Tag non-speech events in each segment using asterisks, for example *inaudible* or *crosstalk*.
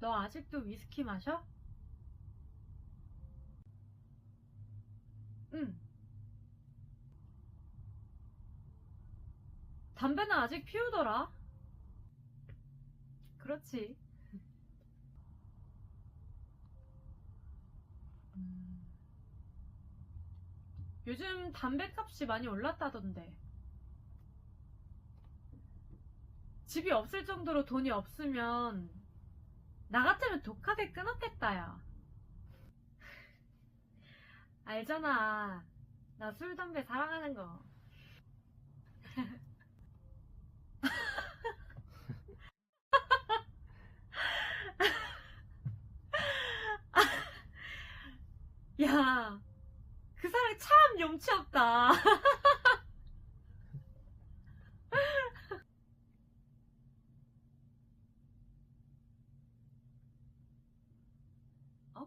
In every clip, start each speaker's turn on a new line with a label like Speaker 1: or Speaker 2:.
Speaker 1: 너 아직도 위스키 마셔? 응. 담배는 아직 피우더라. 그렇지. 음. 요즘 담배 값이 많이 올랐다던데. 집이 없을 정도로 돈이 없으면 나 같으면 독하게 끊었겠다, 야. 알잖아. 나 술, 담배 사랑하는 거. *laughs* 야, 그 사람 참 염치 없다. *laughs* 어?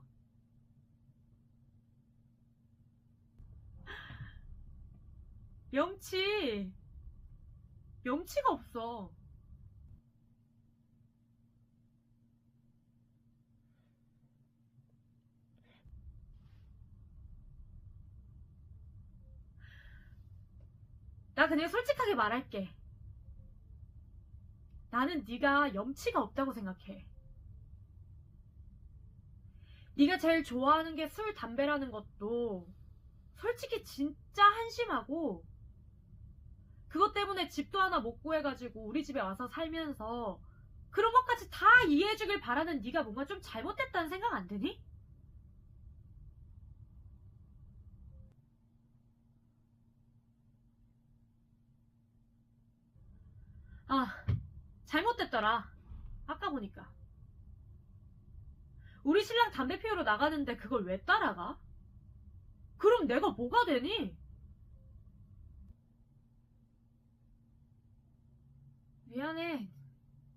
Speaker 1: 염치. 염치가 없어. 나 그냥 솔직하게 말할게. 나는 네가 염치가 없다고 생각해. 네가 제일 좋아하는 게 술, 담배라는 것도 솔직히 진짜 한심하고 그것 때문에 집도 하나 못 구해가지고 우리 집에 와서 살면서 그런 것까지 다 이해해주길 바라는 네가 뭔가 좀 잘못됐다는 생각 안 드니? 아, 잘못됐더라. 아까 보니까. 우리 신랑 담배 피우러 나가는데 그걸 왜 따라가? 그럼 내가 뭐가 되니? 미안해.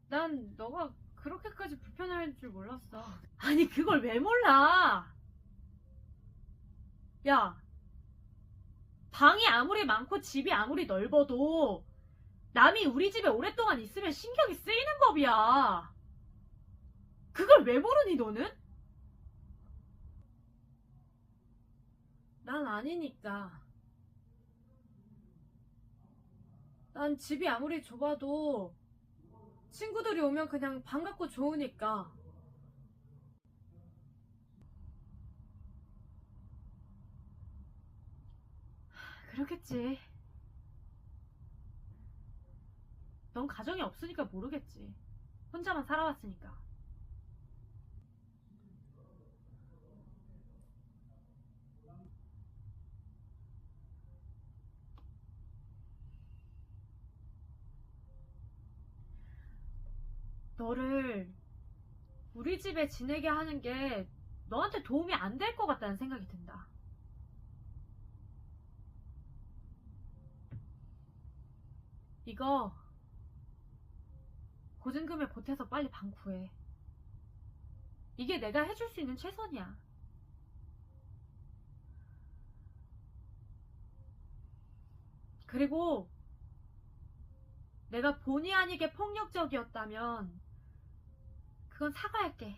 Speaker 1: 난 너가 그렇게까지 불편할 줄 몰랐어. 아니, 그걸 왜 몰라? 야, 방이 아무리 많고 집이 아무리 넓어도 남이 우리 집에 오랫동안 있으면 신경이 쓰이는 법이야. 그걸 왜 모르니, 너는? 난 아니니까. 난 집이 아무리 좁아도 친구들이 오면 그냥 반갑고 좋으니까. 그렇겠지. 넌 가정이 없으니까 모르겠지. 혼자만 살아왔으니까. 너를 우리 집에 지내게 하는 게 너한테 도움이 안 될 것 같다는 생각이 든다. 이거 보증금을 보태서 빨리 방 구해. 이게 내가 해줄 수 있는 최선이야. 그리고 내가 본의 아니게 폭력적이었다면 그건 사과할게.